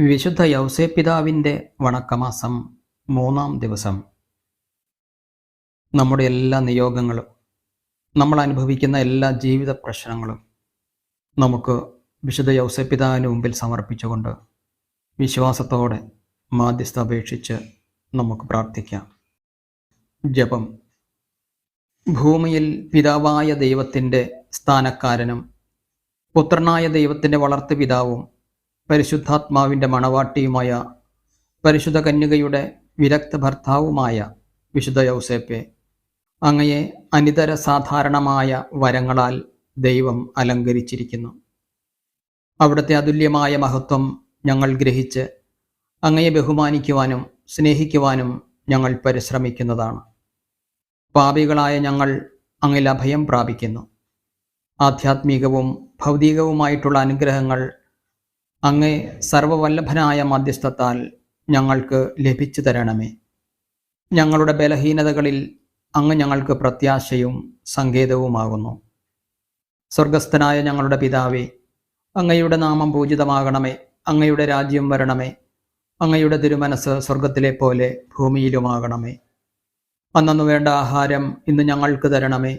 വിശുദ്ധ യൗസേപ്പിതാവിന്റെ വണക്കമാസം മൂന്നാം ദിവസം. നമ്മുടെ എല്ലാ നിയോഗങ്ങളും നമ്മൾ അനുഭവിക്കുന്ന എല്ലാ ജീവിത പ്രശ്നങ്ങളും നമുക്ക് വിശുദ്ധ യൗസേപ്പിതാവിന് മുമ്പിൽ സമർപ്പിച്ചുകൊണ്ട് വിശ്വാസത്തോടെ മാധ്യസ്ഥ അപേക്ഷിച്ച് നമുക്ക് പ്രാർത്ഥിക്കാം. ജപം. ഭൂമിയിൽ പിതാവായ ദൈവത്തിന്റെ സ്ഥാനക്കാരനും പുത്രനായ ദൈവത്തിന്റെ വളർത്ത് പിതാവും പരിശുദ്ധാത്മാവിന്റെ മണവാട്ടിയുമായ പരിശുദ്ധ കന്യകയുടെ വിരക്ത ഭർത്താവുമായ വിശുദ്ധ യൗസേപ്പെ അങ്ങയെ അനിതര സാധാരണമായ വരങ്ങളാൽ ദൈവം അലങ്കരിച്ചിരിക്കുന്നു. അവിടുത്തെ അതുല്യമായ മഹത്വം ഞങ്ങൾ ഗ്രഹിച്ച് അങ്ങയെ ബഹുമാനിക്കുവാനും സ്നേഹിക്കുവാനും ഞങ്ങൾ പരിശ്രമിക്കുന്നതാണ്. പാപികളായ ഞങ്ങൾ അങ്ങിൽ അഭയം പ്രാപിക്കുന്നു. ആധ്യാത്മികവും ഭൗതികവുമായിട്ടുള്ള അനുഗ്രഹങ്ങൾ അങ്ങേ സർവവല്ലഭനായ മധ്യസ്ഥത്താൽ ഞങ്ങൾക്ക് ലഭിച്ചു തരണമേ. ഞങ്ങളുടെ ബലഹീനതകളിൽ അങ്ങ് ഞങ്ങൾക്ക് പ്രത്യാശയും സങ്കേതവുമാകുന്നു. സ്വർഗസ്ഥനായ ഞങ്ങളുടെ പിതാവേ അങ്ങയുടെ നാമം പൂജിതമാകണമേ അങ്ങയുടെ രാജ്യം വരണമേ അങ്ങയുടെ തിരുമനസ് സ്വർഗത്തിലെ പോലെ ഭൂമിയിലുമാകണമേ. അന്നു വേണ്ട ആഹാരം ഇന്ന് ഞങ്ങൾക്ക് തരണമേ.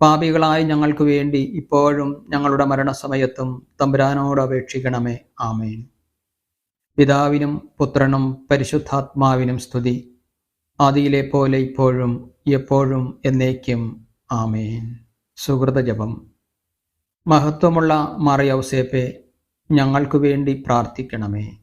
പാപികളായി ഞങ്ങൾക്ക് വേണ്ടി ഇപ്പോഴും ഞങ്ങളുടെ മരണസമയത്തും തമ്പുരാനോട് അപേക്ഷിക്കണമേ. ആമേൻ. പിതാവിനും പുത്രനും പരിശുദ്ധാത്മാവിനും സ്തുതി. ആദിയിലെ പോലെ ഇപ്പോഴും എപ്പോഴും എന്നേക്കും. ആമേൻ. സുഹൃത ജപം. മഹത്വമുള്ള മറിയൗസേപ്പെ ഞങ്ങൾക്കു വേണ്ടി പ്രാർത്ഥിക്കണമേ.